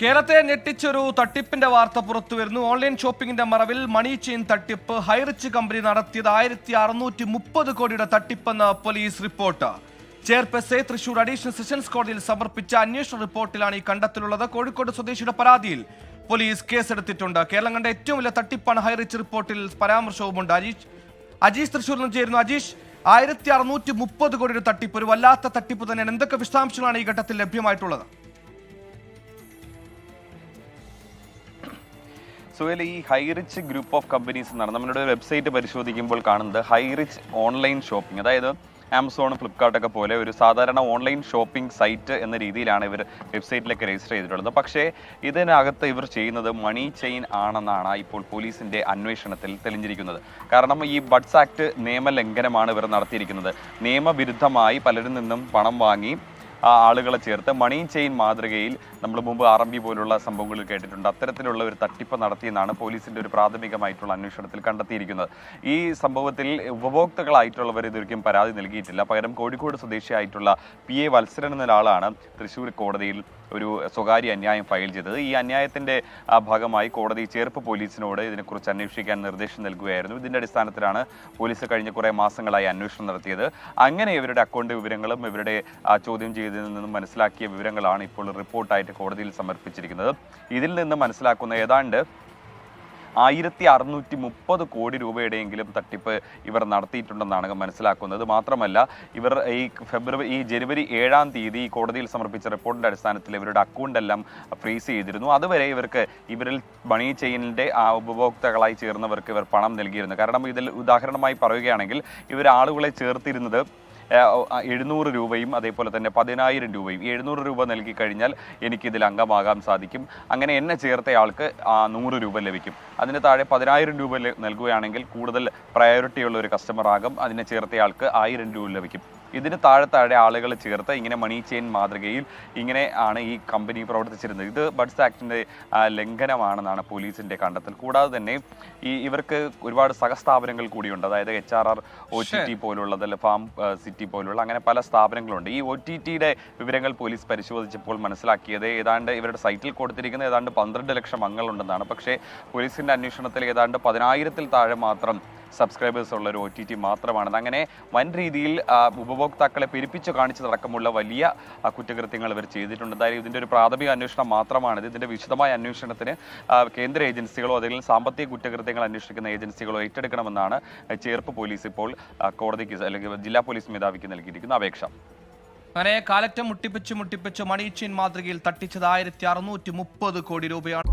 കേരളത്തെ ഞെട്ടിച്ചൊരു തട്ടിപ്പിന്റെ വാർത്ത പുറത്തു വരുന്നു ഓൺലൈൻ ഷോപ്പിംഗിന്റെ മറവിൽ മണി ചെയിൻ തട്ടിപ്പ് ഹൈറിച്ച് കമ്പനി നടത്തിയത് ആയിരത്തി അറുന്നൂറ്റി മുപ്പത് കോടിയുടെ തട്ടിപ്പെന്ന് പോലീസ് റിപ്പോർട്ട്. ചെയർപേഴ്സെ തൃശൂർ അഡീഷണൽ സെഷൻസ് കോടതിയിൽ സമർപ്പിച്ച അന്വേഷണ റിപ്പോർട്ടിലാണ് ഈ കണ്ടെത്തലുള്ളത്. കോഴിക്കോട് സ്വദേശിയുടെ പരാതിയിൽ പോലീസ് കേസെടുത്തിട്ടുണ്ട്. കേരളം കണ്ട ഏറ്റവും വലിയ തട്ടിപ്പാണ് ഹൈറിച്ച് റിപ്പോർട്ടിൽ പരാമർശവുമുണ്ട്. അജീഷ് അജീഷ് തൃശൂരിൽ നിന്ന് ചേരുന്നു. അജീഷ് ആയിരത്തി അറുന്നൂറ്റി മുപ്പത് കോടിയുടെ തട്ടിപ്പ് ഒരു വല്ലാത്ത തട്ടിപ്പ് തന്നെയാണ്. എന്തൊക്കെ വിശദാംശങ്ങളാണ് ഈ ഘട്ടത്തിൽ ലഭ്യമായിട്ടുള്ളത്? സുഹേൽ ഈ ഹൈറിച്ച് ഗ്രൂപ്പ് ഓഫ് കമ്പനീസ് എന്നാണ്. നമ്മുടെ വെബ്സൈറ്റ് പരിശോധിക്കുമ്പോൾ കാണുന്നത് ഹൈറിച്ച് ഓൺലൈൻ ഷോപ്പിംഗ് അതായത് ആമസോൺ ഫ്ലിപ്കാർട്ടൊക്കെ പോലെ ഒരു സാധാരണ ഓൺലൈൻ ഷോപ്പിംഗ് സൈറ്റ് എന്ന രീതിയിലാണ് ഇവർ വെബ്സൈറ്റിലേക്ക് രജിസ്റ്റർ ചെയ്തിട്ടുള്ളത്. പക്ഷേ ഇതിനകത്ത് ഇവർ ചെയ്യുന്നത് മണി ചെയിൻ ആണെന്നാണ് ഇപ്പോൾ പോലീസിന്റെ അന്വേഷണത്തിൽ തെളിഞ്ഞിരിക്കുന്നത്. കാരണം ഈ ബഡ്സ് ആക്ട് നിയമലംഘനമാണ് ഇവർ നടത്തിയിരിക്കുന്നത്. നിയമവിരുദ്ധമായി പലരിൽ നിന്നും പണം വാങ്ങി ആളുകളെ ചേർത്ത് മണി ചെയിൻ മാതൃകയിൽ നമ്മൾ മുമ്പ് ആർ എം ബി പോലുള്ള സംഭവങ്ങളിൽ കേട്ടിട്ടുണ്ട്. അത്തരത്തിലുള്ള ഒരു തട്ടിപ്പ് നടത്തിയെന്നാണ് പോലീസിന്റെ ഒരു പ്രാഥമികമായിട്ടുള്ള അന്വേഷണത്തിൽ കണ്ടെത്തിയിരിക്കുന്നത്. ഈ സംഭവത്തിൽ ഉപഭോക്താക്കളായിട്ടുള്ളവർ ഇതൊരിക്കലും പരാതി നൽകിയിട്ടില്ല. പകരം കോഴിക്കോട് സ്വദേശിയായിട്ടുള്ള പി എ വത്സരൻ എന്നൊരാളാണ് തൃശ്ശൂർ കോടതിയിൽ ഒരു സ്വകാര്യ അന്യായം ഫയൽ ചെയ്തത്. ഈ അന്യായത്തിന്റെ ആ, ഭാഗമായി കോടതി ചേർപ്പ് പോലീസിനോട് ഇതിനെക്കുറിച്ച് അന്വേഷിക്കാൻ നിർദ്ദേശം നൽകുകയായിരുന്നു. ഇതിന്റെ അടിസ്ഥാനത്തിലാണ് പോലീസ് കഴിഞ്ഞ കുറേ മാസങ്ങളായി അന്വേഷണം നടത്തിയത്. അങ്ങനെ ഇവരുടെ അക്കൗണ്ട് വിവരങ്ങളും ഇവരുടെ ചോദ്യം ചെയ്തതിൽ നിന്നും മനസ്സിലാക്കിയ വിവരങ്ങളാണ് ഇപ്പോൾ റിപ്പോർട്ടായിട്ട് കോടതിയിൽ സമർപ്പിച്ചിരിക്കുന്നത്. ഇതിൽ നിന്ന് മനസ്സിലാക്കുന്ന ഏതാണ്ട് ആയിരത്തി അറുന്നൂറ്റി മുപ്പത് കോടി രൂപയുടെയെങ്കിലും തട്ടിപ്പ് ഇവർ നടത്തിയിട്ടുണ്ടെന്നാണ് മനസ്സിലാക്കുന്നത്. മാത്രമല്ല ഇവർ ഈ ഫെബ്രുവരി ഈ ജനുവരി ഏഴാം തീയതി കോടതിയിൽ സമർപ്പിച്ച റിപ്പോർട്ടിന്റെ അടിസ്ഥാനത്തിൽ ഇവരുടെ അക്കൗണ്ടെല്ലാം ഫ്രീസ് ചെയ്തിരുന്നു. അതുവരെ ഇവർക്ക് ഇവരിൽ മണി ചെയിനിന്റെ ആ ഉപഭോക്താക്കളായി ചേർന്നവർക്ക് ഇവർ പണം നൽകിയിരുന്നു. കാരണം ഇതിൽ ഉദാഹരണമായി പറയുകയാണെങ്കിൽ ഇവർ ആളുകളെ ചേർത്തിരുന്നത് എഴുന്നൂറ് രൂപയും അതേപോലെ തന്നെ പതിനായിരം രൂപയും എഴുന്നൂറ് രൂപ നൽകി കഴിഞ്ഞാൽ എനിക്കിതിൽ അംഗമാകാൻ സാധിക്കും. അങ്ങനെ എന്നെ ചേർത്തയാൾക്ക് നൂറ് രൂപ ലഭിക്കും. അതിന് താഴെ പതിനായിരം രൂപ നൽകുകയാണെങ്കിൽ കൂടുതൽ പ്രയോറിറ്റി ഉള്ള ഒരു കസ്റ്റമർ ആകും. അതിനെ ചേർത്തയാൾക്ക് ആയിരം രൂപ ലഭിക്കും. ഇതിന് താഴെ താഴെ ആളുകൾ ചേർത്ത് ഇങ്ങനെ മണി ചെയിൻ മാതൃകയിൽ ഇങ്ങനെ ആണ് ഈ കമ്പനി പ്രവർത്തിച്ചിരുന്നത്. ഇത് ബഡ്സ് ആക്ടിന്റെ ലംഘനമാണെന്നാണ് പോലീസിന്റെ കണ്ടെത്തൽ. കൂടാതെ തന്നെ ഈ ഇവർക്ക് ഒരുപാട് സഹസ്ഥാപനങ്ങൾ കൂടിയുണ്ട്. അതായത് H R R O T T പോലുള്ളത് അല്ലെ ഫാം സിറ്റി പോലുള്ള അങ്ങനെ പല സ്ഥാപനങ്ങളുണ്ട്. ഈ ഒ ടി ടിയുടെ വിവരങ്ങൾ പോലീസ് പരിശോധിച്ചപ്പോൾ മനസ്സിലാക്കിയത് ഏതാണ്ട് ഇവരുടെ സൈറ്റിൽ കൊടുത്തിരിക്കുന്ന ഏതാണ്ട് പന്ത്രണ്ട് ലക്ഷം അംഗങ്ങളുണ്ടെന്നാണ്. പക്ഷേ പോലീസിന്റെ അന്വേഷണത്തിൽ ഏതാണ്ട് പതിനായിരത്തിൽ താഴെ മാത്രം സബ്സ്ക്രൈബേഴ്സ് ഉള്ള ഒരു ഒ ടി ടി മാത്രമാണ് അങ്ങനെ വൻ രീതിയിൽ ഉപഭോക്താക്കളെ പെരുപ്പിച്ചു കാണിച്ചതടക്കമുള്ള വലിയ കുറ്റകൃത്യങ്ങൾ ഇവർ ചെയ്തിട്ടുണ്ട്. എന്തായാലും ഇതിന്റെ ഒരു പ്രാഥമിക അന്വേഷണം മാത്രമാണിത്. ഇതിന്റെ വിശദമായ അന്വേഷണത്തിന് കേന്ദ്ര ഏജൻസികളോ അല്ലെങ്കിൽ സാമ്പത്തിക കുറ്റകൃത്യങ്ങൾ അന്വേഷിക്കുന്ന ഏജൻസികളോ ഏറ്റെടുക്കണമെന്നാണ് ചേർപ്പ് പോലീസ് ഇപ്പോൾ കോടതിക്ക് അല്ലെങ്കിൽ ജില്ലാ പോലീസ് മേധാവിക്ക് നൽകിയിരിക്കുന്ന അപേക്ഷ. അങ്ങനെ കാലറ്റം മുട്ടിപ്പിച്ച് മുട്ടിപ്പിച്ച് മണിച്ചിൻ മാതൃകയിൽ തട്ടിച്ചത് ആയിരത്തി അറുന്നൂറ്റി മുപ്പത് കോടി രൂപയാണ്.